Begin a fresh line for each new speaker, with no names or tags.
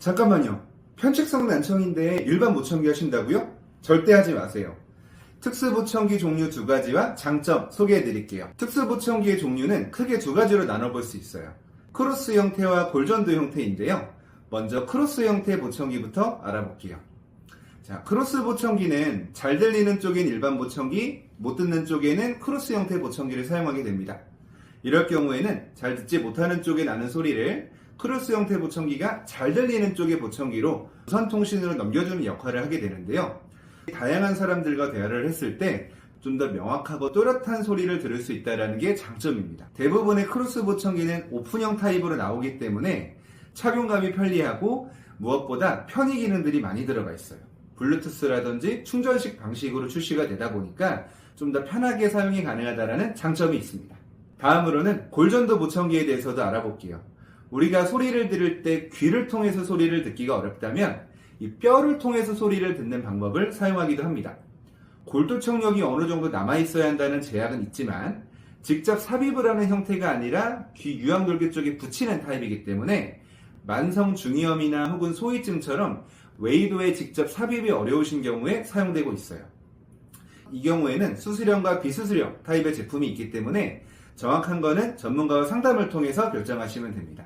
잠깐만요. 편측성 난청인데 일반 보청기 하신다고요? 절대 하지 마세요. 특수보청기 종류 두 가지와 장점 소개해 드릴게요. 특수보청기의 종류는 크게 두 가지로 나눠볼 수 있어요. 크로스 형태와 골전도 형태인데요. 먼저 크로스 형태 보청기부터 알아볼게요. 자, 크로스 보청기는 잘 들리는 쪽엔 일반 보청기, 못 듣는 쪽에는 크로스 형태 보청기를 사용하게 됩니다. 이럴 경우에는 잘 듣지 못하는 쪽에 나는 소리를 크로스 형태 보청기가 잘 들리는 쪽의 보청기로 무선 통신으로 넘겨주는 역할을 하게 되는데요. 다양한 사람들과 대화를 했을 때 좀 더 명확하고 또렷한 소리를 들을 수 있다는 게 장점입니다. 대부분의 크로스 보청기는 오픈형 타입으로 나오기 때문에 착용감이 편리하고 무엇보다 편의 기능들이 많이 들어가 있어요. 블루투스라든지 충전식 방식으로 출시가 되다 보니까 좀 더 편하게 사용이 가능하다는 장점이 있습니다. 다음으로는 골전도 보청기에 대해서도 알아볼게요. 우리가 소리를 들을 때 귀를 통해서 소리를 듣기가 어렵다면 이 뼈를 통해서 소리를 듣는 방법을 사용하기도 합니다. 골도청력이 어느 정도 남아있어야 한다는 제약은 있지만 직접 삽입을 하는 형태가 아니라 귀 유황돌기 쪽에 붙이는 타입이기 때문에 만성 중이염이나 혹은 소위증처럼 웨이도에 직접 삽입이 어려우신 경우에 사용되고 있어요. 이 경우에는 수술형과 비수술형 타입의 제품이 있기 때문에 정확한 거는 전문가와 상담을 통해서 결정하시면 됩니다.